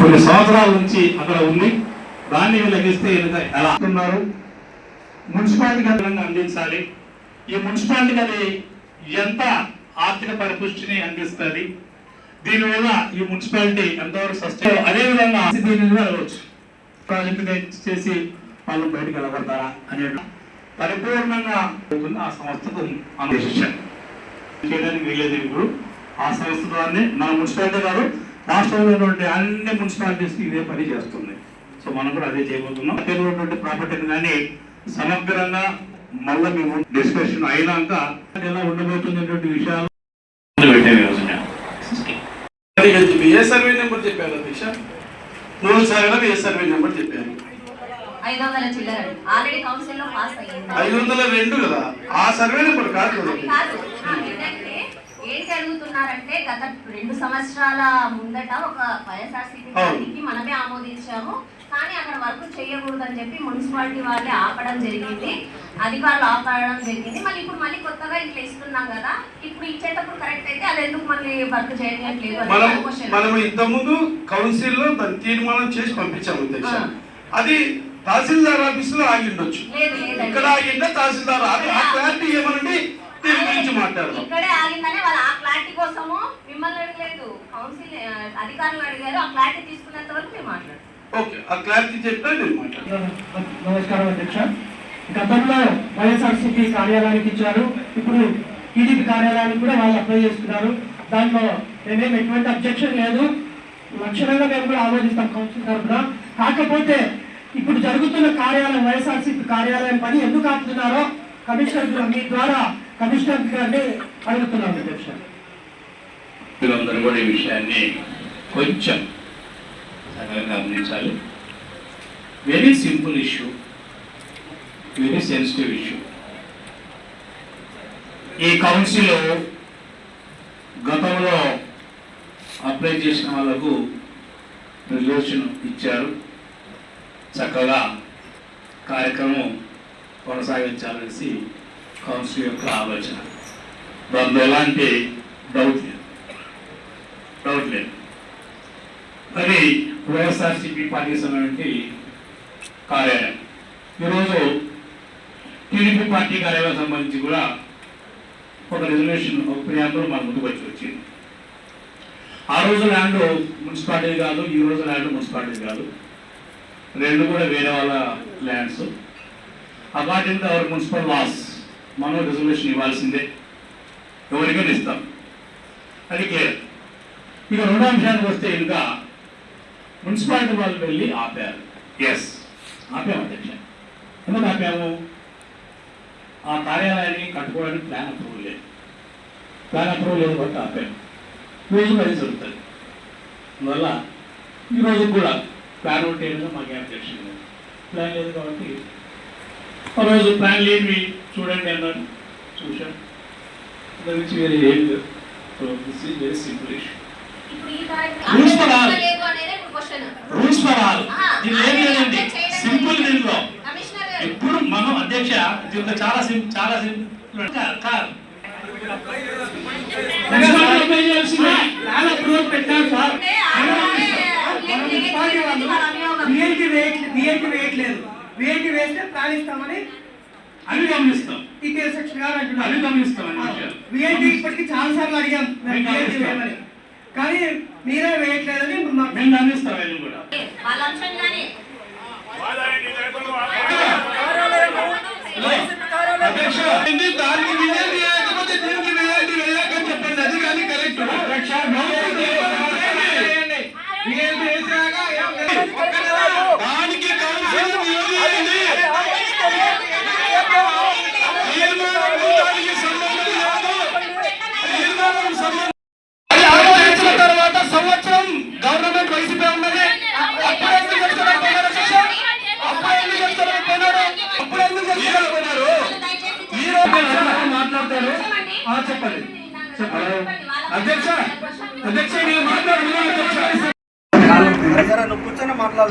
కొన్ని సంవత్సరాల నుంచి అక్కడ ఉంది. దాన్ని లగిస్తే ఎలా ఉన్నారు? మున్సిపాలిటీకి అనుగుణంగా అందించాలి. ఈ మున్సిపాలిటీకి అది ఎంత ఆర్థిక పరిపుష్టిని అందిస్తుంది? దీనివల్ల ఈ మున్సిపాలిటీ ఎంతవరకు సస్టైన్ అదే విధంగా దీని ప్రాజెక్టు చేసి వాళ్ళు బయటకు వెళ్ళబడతారా అనే పరిపూర్ణంగా ఆ సంస్థకు అనుదేశించారు చేయడానికి వీలేదు ఇప్పుడు. ఆ సంస్థ ద్వారానే మన మున్సిపాలిటీ గారు రాష్ట్రంలో ఉన్నటువంటి అన్ని మున్సిపాలిటీస్ ఇదే పని చేస్తుంది సో మనం కూడా అదే చేయబోతున్నాం. ఉన్నటువంటి ప్రాపర్టీని కానీ సమగ్రంగా మళ్ళీ మేము డిస్కషన్ అయినాక ఎలా ఉండబోతుంది అనేటువంటి విషయాలు. ఏ సర్వే నెంబర్ చెప్పారు అధ్యక్ష. మూడు సార్లు ఏ సర్వే నెంబర్ చెప్పారు. ఐదు వందల చిల్లర. ఆల్రెడీ కౌన్సిల్లో పాస్ అయ్యింది. ఐదు వందల రెండు కదా. ఆ సర్వే నెంబర్ కాదు. కదా. అది ఏంటి అడుగుతున్నారంటే గత రెండు సంవత్సరాల ముందట ఒక వైఎస్ఆర్సీపీ మనమే ఆమోదించాము. కానీ అక్కడ వర్క్ చేయకూడదని చెప్పి మున్సిపాలిటీ వాళ్ళే ఆపడం జరిగింది. అధికారులు ఆపడం జరిగింది. మళ్ళీ ఇప్పుడు మళ్ళీ కొత్తగా ఇట్లా ఇస్తున్నాం కదా. ఇప్పుడు ఇచ్చేటప్పుడు కరెక్ట్ అయితే అది ఎందుకు మళ్ళీ వర్క్ చేయట్లేదు మనం ఇంతకుముందు కౌన్సిల్లో దాన్ని తీర్మానం చేసి పంపించాము. అది తహసీల్దార్ ఆఫీస్లో ఆగి ఉండొచ్చు. ఇక్కడ ఆగిందా తహసీల్దార్ క్లారిటీ ఏమనండి? దీని గురించి మాట్లాడదాం. ఇక్కడే ఆగిందని వాళ్ళ ఆ క్లారిటీ కోసము మిమ్మల్ని అడగలేదు. కౌన్సిల్ ఆ, అధికారులు అడిగారు. ఆ క్లారిటీ తీసుకున్నంత వరకు మేము మాట్లాడతాం ఓకే ఆ క్లారిటీ చెప్పినా నేను మాట్లాడతాను నమస్కారం అధ్యక్ష. గతంలో వైఎస్ఆర్సీపీ కార్యాలయానికి ఇచ్చారు. ఇప్పుడు టీడీపీ కార్యాలయానికి కూడా వాళ్ళు అప్లై చేసుకున్నారు. దాంట్లో మేమేం ఎటువంటి అబ్జెక్షన్ లేదు. లక్షణంగా మేము కూడా ఆమోదిస్తాం కౌన్సిల్ తరఫున. కాకపోతే ఇప్పుడు జరుగుతున్న కార్యాలయం వైఎస్ఆర్సీపీ కార్యాలయం పని ఎందుకు ఆపుతున్నారో కమిషనర్ గారు- మీ ద్వారా కమిషనర్ గారిని అడుగుతున్నాను అధ్యక్ష. మీరందరూ కూడా ఈ విషయాన్ని కొంచెం చక్కగా గమనించాలి. Very simple issue very sensitive issue ఈ కౌన్సిల్ గతంలో అప్లై చేసిన వాళ్ళకు రిజర్వేషన్ ఇచ్చారు. చక్కగా కార్యక్రమం కొనసాగించాలనేసి కౌన్సిల్ యొక్క ఆలోచన దానిలో ఎలాంటి డౌట్ లేదు. డౌట్ లేదు. మరి వైఎస్ఆర్సీపీ పార్టీ సంబంధించి కార్యాలయం. ఈరోజు టీడీపీ పార్టీ కార్యాలయం సంబంధించి కూడా ఒక రిజర్వేషన్ ఒక ప్రియాంబుల్ మన ముందుకు వచ్చి వచ్చింది. ఆ రోజు ల్యాండ్ మున్సిపాలిటీ కాదు ఈ రోజు ల్యాండ్ మున్సిపాలిటీ కాదు. రెండు కూడా వేరే వాళ్ళ lands. According to our municipal laws మనం రిజర్వేషన్ ఇవ్వాల్సిందే. ఎవరికైనా ఇస్తాం. అది క్లియర్ ఇక రెండో అంశానికి వస్తే ఇంకా మున్సిపాలిటీ వాళ్ళు వెళ్ళి ఆపారు. ఎస్ ఆపాము అధ్యక్ష. ఎందుకు ఆపాము? ఆ కార్యాలయాన్ని కట్టుకోవడానికి ప్లాన్ అప్రూవల్ లేదు. ప్లాన్ అప్రూవల్ లేదు కాబట్టి ఆపాము. రోజు అది జరుగుతుంది. అందువల్ల ఈ రోజు కూడా ప్లాన్ ఉంటే మాకు అధ్యక్షం లేదు. ప్లాన్ లేదు కాబట్టి ఆ రోజు ప్లాన్ లేని చూడండి అన్నాడు చూశాను దాని నుంచి వేరే ఏం లేదు so this is very simple issue rules ఏం లేదండి సింపుల్ దీంట్లో కమిషనర్ గారు ఇప్పుడు మనం అధ్యక్ష దీంట్లో చాలా సింపుల్ చాలా సింపుల్ వేయట్లేదు విఐటి వేస్తే ప్లాన్ అవి గమనిస్తాం. టీటీఎల్ సెక్షన్ గారు అంటున్నారు. గమనిస్తాం ఇప్పటికి చాలా సార్లు అడిగాం. కానీ మీరే వేయట్లేదని మేము గమనిస్తాం అవి కూడా. దీనికి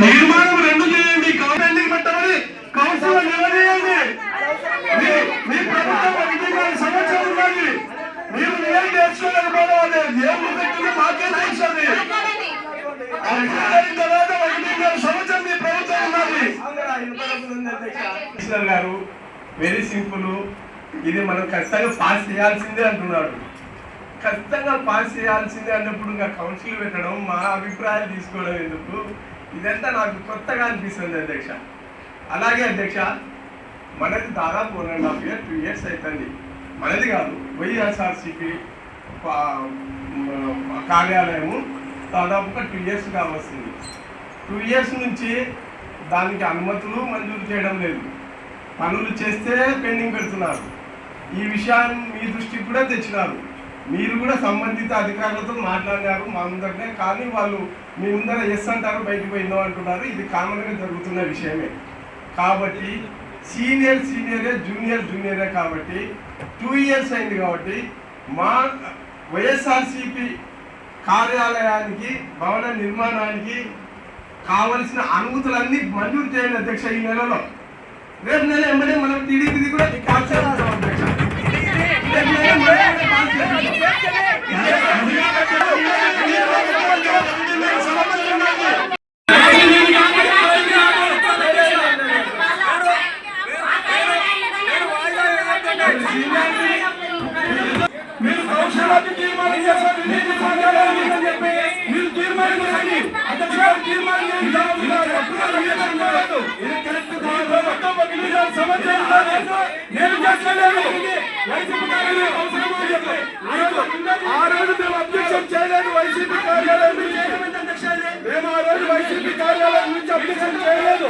నిర్మాణం రెండు చేయండి గవర్నమెంట్ పెట్టాలి కౌన్సిల్ నిలదీయండి. మీ ప్రభుత్వం ఉండాలి. మీరు ఏం ఏం తర్వాత ఇరవై సంవత్సరం మీ ప్రభుత్వం ఉండాలి. గారు వెరీ సింపుల్. ఇది మనం ఖచ్చితంగా పాస్ చేయాల్సిందే అంటున్నాడు. ఖచ్చితంగా పాస్ చేయాల్సిందే అన్నప్పుడు ఇంకా కౌన్సిల్ పెట్టడం మా అభిప్రాయాలు తీసుకోవడం ఎందుకు? ఇదంతా నాకు కొత్తగా అనిపిస్తుంది అధ్యక్ష. అలాగే అధ్యక్ష మనది దాదాపు one and half year two years అవుతుంది మనది కాదు వైఎస్ఆర్సిపి కార్యాలయము దాదాపుగా టూ ఇయర్స్ కావస్తుంది టూ ఇయర్స్ నుంచి దానికి అనుమతులు మంజూరు చేయడం లేదు. పనులు చేస్తే పెండింగ్ పెడుతున్నారు. ఈ విషయాన్ని మీ దృష్టికి కూడా తెచ్చినారు. మీరు కూడా సంబంధిత అధికారులతో మాట్లాడినారు మా ముందరనే. కానీ వాళ్ళు మీ ముందర ఎస్ అంటారు బయటకు పోయిందో అంటున్నారు. ఇది కామన్గా జరుగుతున్న విషయమే. కాబట్టి సీనియర్ సీనియరే జూనియర్ జూనియరే కాబట్టి టూ ఇయర్స్ అయింది కాబట్టి మా వైఎస్ఆర్సిపి కార్యాలయానికి భవన నిర్మాణానికి కావలసిన అనుమతులన్నీ మంజూరు చేయండి అధ్యక్ష ఈ నెలలో. రేపు నెల ఎమ్మెల్యే మనం టీడీపీది కూడా అధ్యక్ష. మీరు కౌన్సిలర్కి తీర్మానం చేశారు నీటి కార్యాలయాన్ని చెప్పి మీరు తీర్మానం చేయండి అధ్యక్ష గారు తీర్మానం చేయండి సంవత్సరాలు ఒక నేను చేస్తలేను వైసీపీ ఆ రోజు మేము అబ్జెక్షన్ చేయలేదు. వైసీపీ కార్యాలయం మేము ఆ రోజు వైసీపీ కార్యాలయం నుంచి అబ్జెక్షన్ చేయలేదు.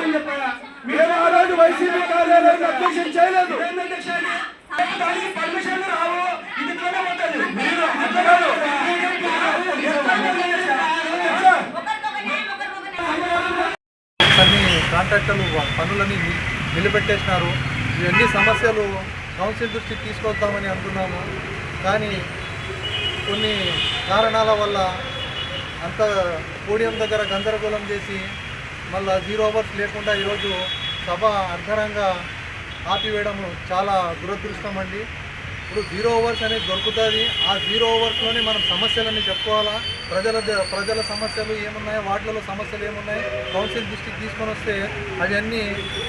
మేము ఆ రోజు వైసీపీ కార్యాలయం అబ్జెక్షన్ చేయలేదు. కాంట్రాక్టర్లు పనులని నిలబెట్టేసినారు. ఇవన్నీ సమస్యలు కౌన్సిల్ దృష్టికి తీసుకొద్దామని అనుకున్నాము కానీ కొన్ని కారణాల వల్ల అంత పోడియం దగ్గర గందరగోళం చేసి మళ్ళా జీరో అవర్స్ లేకుండా ఈరోజు సభ అర్ధరంగా ఆపివేయడం చాలా దురదృష్టం అండి. ఇప్పుడు జీరో ఓవర్స్ అనేది దొరుకుతుంది. ఆ జీరో ఓవర్స్లోనే మనం సమస్యలన్నీ చెప్పుకోవాలా? ప్రజల ప్రజల సమస్యలు ఏమున్నాయో? వాటిలలో సమస్యలు ఏమున్నాయి? కౌన్సిల్ దృష్టికి తీసుకొని వస్తే అవన్నీ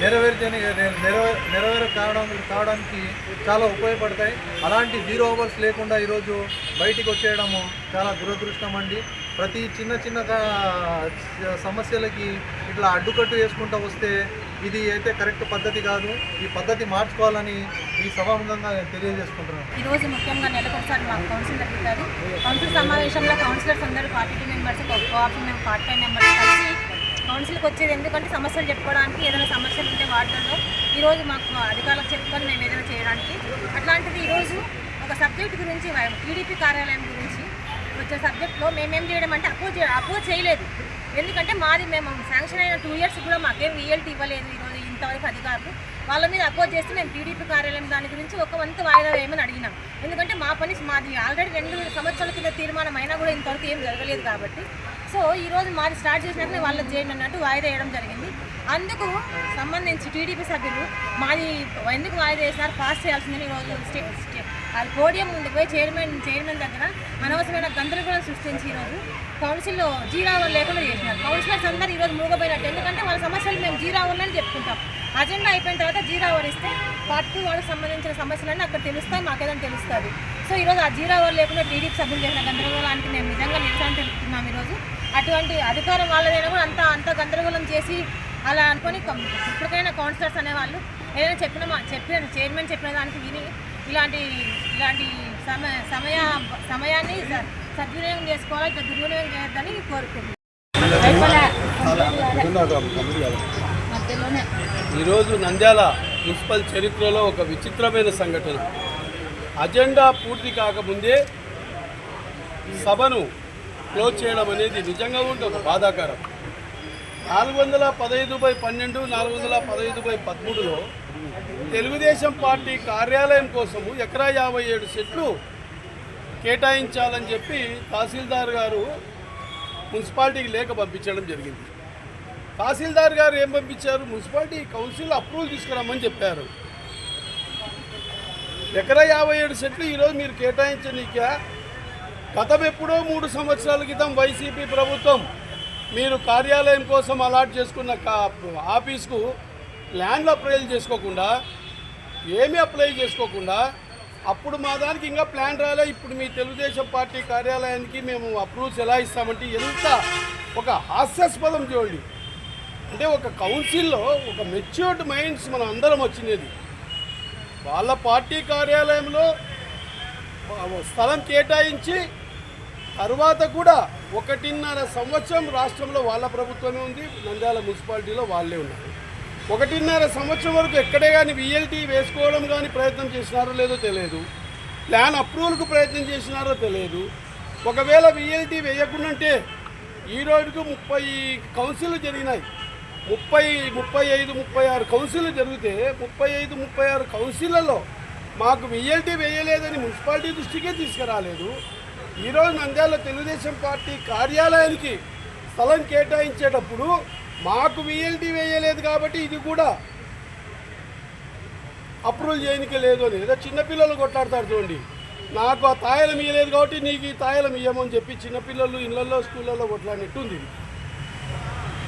నెరవేర్చని నెరవే నెరవేర కావడం కావడానికి చాలా ఉపయోగపడతాయి. అలాంటి జీరో అవర్స్ లేకుండా ఈరోజు బయటికి వచ్చేయడము చాలా దురదృష్టం అండి. ప్రతి చిన్న చిన్న సమస్యలకి ఇట్లా అడ్డుకట్టు వేసుకుంటూ వస్తే ఇది అయితే కరెక్ట్ పద్ధతి కాదు. ఈ పద్ధతి మార్చుకోవాలని ఈ సభాముఖంగా నేను తెలియజేసుకుంటున్నాను. ఈరోజు ముఖ్యంగా నెలకొకసారి మాకు కౌన్సిల్ జరుగుతుంది. కౌన్సిల్ సమావేశంలో కౌన్సిలర్స్ అందరూ ఫార్టీ టూ మెంబర్స్ కోఆప్షన్ మేము ఫార్టీ ఫైవ్ మెంబర్స్ కలిసి కౌన్సిల్కి వచ్చేది ఎందుకంటే సమస్యలు చెప్పుకోవడానికి ఏదైనా సమస్యలు ఉంటే వార్డులలో ఈరోజు మాకు అధికారులకు చెప్పుకొని మేము ఏదైనా చేయడానికి. అట్లాంటిది ఈరోజు ఒక సబ్జెక్ట్ గురించి టీడీపీ కార్యాలయం గురించి వచ్చే సబ్జెక్ట్లో మేమేం చేయడం అంటే అపోజ్ అపోజ్ చేయలేదు. ఎందుకంటే మాది మేము శాంక్షన్ అయిన టూ ఇయర్స్ కూడా మాకేం రియల్టీ ఇవ్వలేదు ఈరోజు ఇంతవరకు అధికారులు వాళ్ళ మీద అపోజ్ చేస్తే మేము టీడీపీ కార్యాలయం దాని గురించి ఒక వంతు వాయిదా వేయమని అడిగినాం. ఎందుకంటే మా పని మాది. ఆల్రెడీ రెండు సంవత్సరాల కింద తీర్మానం అయినా కూడా ఇంతవరకు ఏం జరగలేదు కాబట్టి. సో ఈరోజు మాది స్టార్ట్ చేసినాకనే వాళ్ళకి చేయండి అన్నట్టు వాయిదా వేయడం జరిగింది. అందుకు సంబంధించి టీడీపీ సభ్యులు మాది ఎందుకు వాయిదా వేసినారు పాస్ చేయాల్సిందని ఈరోజు స్టే స్టే అది పోడియం ముందుకు పోయి చైర్మన్ చైర్మన్ దగ్గర అనవసరమైన గందరగోళం సృష్టించి ఈరోజు కౌన్సిల్లో జీరావర్ లేకుండా చేసినారు. కౌన్సిలర్స్ అందరూ ఈరోజు మూగపోయినట్టు. ఎందుకంటే వాళ్ళ సమస్యలు మేము జీరావర్లని చెప్పుకుంటాం. అజెండా అయిపోయిన తర్వాత జీరావర్ ఇస్తే పార్టీ వాళ్ళకి సంబంధించిన సమస్యలన్నీ అక్కడ తెలుస్తాయి మాకేదని తెలుస్తుంది. సో ఈరోజు ఆ జీరావర్ లేకుండా టీడీపీ సభ్యులు చేసిన గందరగోళానికి మేము నిజంగా నిరసన తెలుపుతున్నాం ఈరోజు. అటువంటి అధికారం వాళ్ళదైనా కూడా అంత అంత గందరగోళం చేసి అలా అనుకొని ఇప్పటికైనా కౌన్సిలర్స్ అనేవాళ్ళు ఏదైనా చెప్పిన చెప్పిన చైర్మన్ చెప్పిన దానికి విని ఇలాంటి ఇలాంటి సమ సమయ సమయాన్ని సద్వినియోగం చేసుకోవాలి ఇట్లా దుర్వినియోగం చేయొద్దని కోరుకుంటున్నాను ఈరోజు నంద్యాల మున్సిపల్ చరిత్రలో ఒక విచిత్రమైన సంఘటన. అజెండా పూర్తి కాకముందే సభను క్లోజ్ చేయడం అనేది నిజంగా ఉంటే ఒక బాధాకరం. నాలుగు వందల పదహైదు బై పన్నెండు నాలుగు వందల పదహైదు బై పదమూడులో తెలుగుదేశం పార్టీ కార్యాలయం కోసము ఎకరా యాభై ఏడు సెట్లు కేటాయించాలని చెప్పి తహసీల్దార్ గారు మున్సిపాలిటీకి లేఖ పంపించడం జరిగింది. తహసీల్దార్ గారు ఏం పంపించారు? మున్సిపాలిటీ కౌన్సిల్ అప్రూవల్ తీసుకురామని చెప్పారు. ఎకరా యాభై ఏడు సెట్లు ఈరోజు మీరు కేటాయించనీక? గతం ఎప్పుడో మూడు సంవత్సరాల క్రితం వైసీపీ ప్రభుత్వం మీరు కార్యాలయం కోసం అలాట్ చేసుకున్న కా ఆఫీస్కు ప్లాన్లు అప్లై చేసుకోకుండా ఏమీ అప్లై చేసుకోకుండా అప్పుడు మా దానికి ఇంకా ప్లాన్ రాలే. ఇప్పుడు మీ తెలుగుదేశం పార్టీ కార్యాలయానికి మేము అప్రూవ్స్ ఎలా ఇస్తామంటే ఎంత ఒక హాస్యాస్పదం చూడండి. అంటే ఒక కౌన్సిల్లో ఒక మెచ్యూర్డ్ మైండ్స్ మనం అందరం వచ్చినది వాళ్ళ పార్టీ కార్యాలయంలో స్థలం కేటాయించి తర్వాత కూడా ఒకటిన్నర సంవత్సరం రాష్ట్రంలో వాళ్ళ ప్రభుత్వమే ఉంది. నంద్యాల మున్సిపాలిటీలో వాళ్ళే ఉన్నారు. ఒకటిన్నర సంవత్సరం వరకు ఎక్కడే కానీ విఎల్టీ వేసుకోవడం కానీ ప్రయత్నం చేసినారో లేదో తెలియదు. ప్లాన్ అప్రూవల్కు ప్రయత్నం చేసినారో తెలియదు. ఒకవేళ విఎల్టీ వేయకుండాంటే ఈ రోజుకు ముప్పై కౌన్సిల్ జరిగినాయి. ముప్పై ముప్పై ఐదు ముప్పై ఆరు కౌన్సిల్ జరిగితే ముప్పై ఐదు ముప్పై ఆరు కౌన్సిళ్ళలో మాకు విఎల్టీ వేయలేదని మున్సిపాలిటీ దృష్టికే తీసుకురాలేదు. ఈరోజు నంద్యాల తెలుగుదేశం పార్టీ కార్యాలయానికి స్థలం కేటాయించేటప్పుడు మాకు విఎల్టీ వేయలేదు కాబట్టి ఇది కూడా అప్రూవల్ చేయనికి లేదు అని. ఏదో చిన్నపిల్లలు కొట్లాడతారు చూడండి. నాకు ఆ తాయలం ఇయ్యలేదు కాబట్టి నీకు ఈ తాయలం ఇయ్యమని చెప్పి చిన్నపిల్లలు ఇళ్ళలో స్కూళ్ళల్లో కొట్లాడినట్టుంది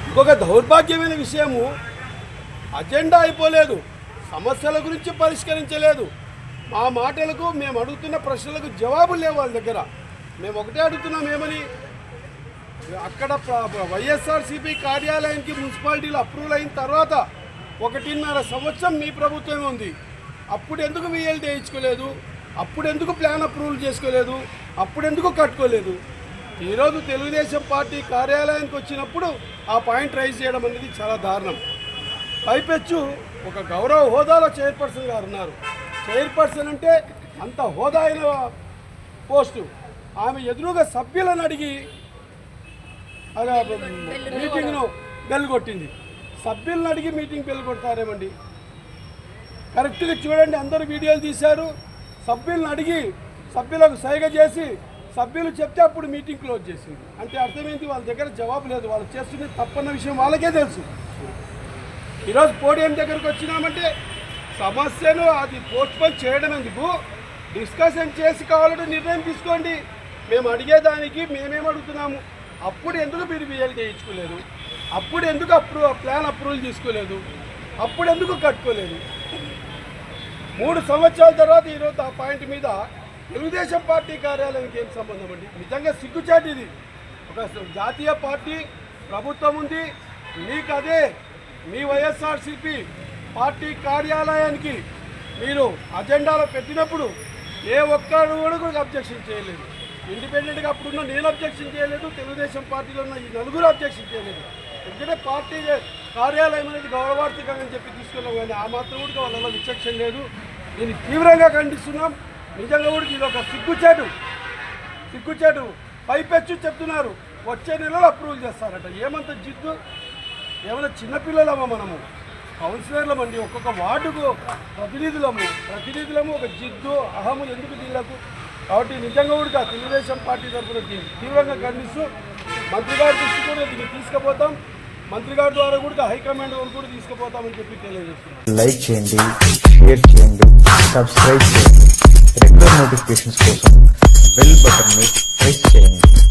ఇంకొక దౌర్భాగ్యమైన విషయము అజెండా అయిపోలేదు. సమస్యల గురించి పరిష్కరించలేదు. మా మాటలకు మేము అడుగుతున్న ప్రశ్నలకు జవాబులు లేవు వాళ్ళ దగ్గర. మేము ఒకటే అడుగుతున్నాం ఏమని? అక్కడ వైఎస్ఆర్సీపీ కార్యాలయానికి మున్సిపాలిటీలో అప్రూవల్ అయిన తర్వాత ఒకటిన్నర సంవత్సరం మీ ప్రభుత్వమే ఉంది. అప్పుడు ఎందుకు విఎల్టీ వేయించుకోలేదు అప్పుడు ఎందుకు ప్లాన్ అప్రూవల్ చేసుకోలేదు? అప్పుడు ఎందుకు కట్టుకోలేదు? ఈరోజు తెలుగుదేశం పార్టీ కార్యాలయానికి వచ్చినప్పుడు ఆ పాయింట్ రైజ్ చేయడం అనేది చాలా దారుణం. పైపెచ్చు ఒక గౌరవ హోదాలో చైర్పర్సన్ గారు ఉన్నారు. చైర్పర్సన్ అంటే అంత హోదా అయిన పోస్టు. ఆమె ఎదురుగా సభ్యులను అడిగి మీటింగ్ను బెల్ కొట్టింది. సభ్యులను అడిగి మీటింగ్ బెల్ కొడతారేమండి? కరెక్ట్గా చూడండి అందరూ వీడియోలు తీశారు. సభ్యులను అడిగి సభ్యులకు సైగ చేసి సభ్యులు చెప్తే అప్పుడు మీటింగ్ క్లోజ్ చేసింది. అంటే అర్థమైంది వాళ్ళ దగ్గర జవాబు లేదు. వాళ్ళు చేస్తున్నది తప్పన్న విషయం వాళ్ళకే తెలుసు. ఈరోజు పోడియం దగ్గరకు వచ్చినామంటే సమస్యను అది పోస్ట్పోన్ చేయడం ఎందుకు? డిస్కషన్ చేసి కావాలంటే నిర్ణయం తీసుకోండి. మేము అడిగేదానికి మేమేం అడుగుతున్నాము? అప్పుడు ఎందుకు మీరు బిఎల్ చేయించుకోలేదు? అప్పుడు ఎందుకు అప్రూ ప్లాన్ అప్రూవల్ తీసుకోలేదు? అప్పుడు ఎందుకు కట్టుకోలేదు? మూడు సంవత్సరాల తర్వాత ఈరోజు ఆ పాయింట్ మీద తెలుగుదేశం పార్టీ కార్యాలయానికి ఏం సంబంధం అండి? నిజంగా సిగ్గుచాటిది ఒక జాతీయ పార్టీ ప్రభుత్వం ఉంది. మీకు అదే. మీ వైఎస్ఆర్సీపీ పార్టీ కార్యాలయానికి మీరు అజెండాలో పెట్టినప్పుడు ఏ ఒక్కరు కూడా అబ్జెక్షన్ చేయలేదు. ఇండిపెండెంట్గా అప్పుడున్న నేను అబ్జెక్షన్ చేయలేదు తెలుగుదేశం పార్టీలో ఉన్న ఈ నలుగురు అబ్జెక్షన్ చేయలేదు. ఎందుకంటే పార్టీ కార్యాలయం అనేది గౌరవార్థకంగా అని చెప్పి తీసుకున్నాం కానీ ఆ మాత్రం కూడా వాళ్ళలో విచక్షణ లేదు. దీన్ని తీవ్రంగా ఖండిస్తున్నాం. నిజంగా కూడా ఇది ఒక సిగ్గుచేటు సిగ్గుచేటు. పైపెచ్చు చెప్తున్నారు. వచ్చే నెలలో అప్రూవల్ చేస్తారట. ఏమంత జిద్దు? ఏమైనా చిన్నపిల్లలమా మనము? కౌన్సిలర్లమండి ఒక్కొక్క వార్డుకు ప్రతినిధులము. ప్రతినిధులము ఒక జిద్దు అహము ఎందుకు దీనికి? కాబట్టి నిజంగా కూడా తెలుగుదేశం పార్టీ తరఫున తీవ్రంగా ఖండిస్తూ మంత్రి గారి దృష్టి కూడా దీన్ని తీసుకుపోతాం. మంత్రి గారి ద్వారా కూడా హైకమాండ్ వరకు కూడా తీసుకుపోతామని చెప్పి తెలియజేస్తున్నాం. లైక్ చేయండి షేర్ చేయండి సబ్స్క్రైబ్ చేయండి. రెగ్యులర్ నోటిఫికేషన్స్ కోసం బెల్ బటన్ ప్రెస్ చేయండి.